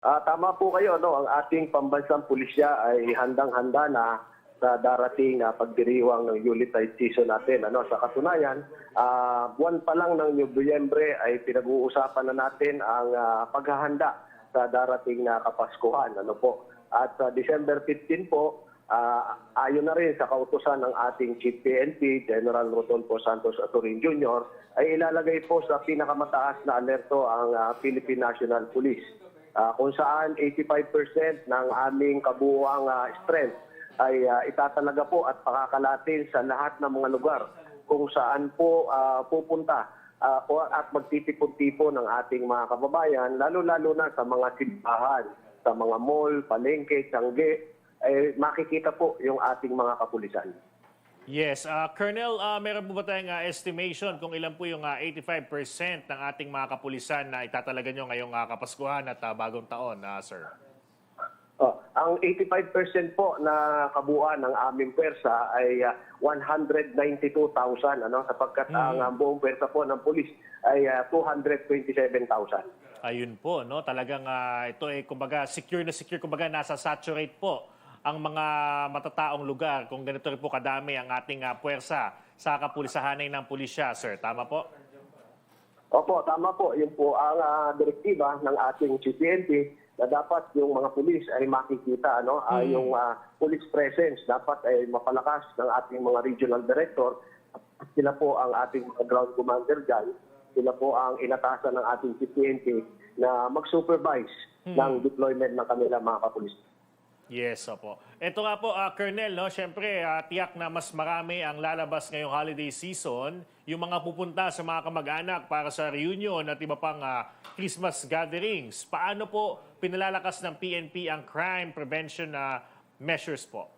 Ah, tama po kayo, no? Ang ating pambansang pulisya ay handang-handa na sa darating na pagdiriwang ng Yuletide season natin. Ano, sa katunayan, ah, buwan pa lang ng Nobyembre ay pinag-uusapan na natin ang ah, paghahanda sa darating na Kapaskuhan. Ano po? At sa December 15 po, ah, ayon na rin sa kautusan ng ating Chief PNP, General Rodolfo Santos Aturin Jr., ay ilalagay po sa pinakamataas na alerto ang ah, Philippine National Police. Ah, kung saan 85% ng aming kabuuang ah, strength ay ah, itatalaga po at pakakalatin sa lahat ng mga lugar kung saan po ah, pupunta ah, o at magtitipon-tipon ng ating mga kababayan, lalo-lalo na sa mga simbahan, sa mga mall, palengke, tiyangge, eh, makikita po yung ating mga kapulisan. Yes, ah, Colonel, ah, meron po ba tayong ah, estimation kung ilan po yung ah, 85% ng ating mga kapulisan na itatalaga nyo ngayong ah, Kapaskuhan at ah, Bagong Taon, ah, sir? Oh, ang 85% po na kabuuan ng aming pwersa ay ah, 192,000 ano sapagkat ang ah, buong pwersa po ng pulis ay ah, 227,000. Ayun po, no? Talagang ah, ito ay kumbaga secure na secure, kumbaga nasa saturate po ang mga matataong lugar kung ganito rin po kadami ang ating ah, puwersa sa kapulisahanay ng pulisya, sir. Tama po? Opo, tama po. Yun po ang ah, direktiba ng ating CPNP na dapat yung mga pulis ay makikita ano ah, yung ah, police presence dapat ay mapalakas ng ating mga regional director sila po ang ating mga ground commander dyan sila po ang inatasan ng ating CPNP na mag-supervise ng deployment ng kanilang mga kapulis. Yes, opo. Ito nga po, ah, Colonel, no? Siyempre, ah, tiyak na mas marami ang lalabas ngayong holiday season. Yung mga pupunta sa mga kamag-anak para sa reunion at iba pang ah, Christmas gatherings. Paano po pinalalakas ng PNP ang crime prevention na measures po?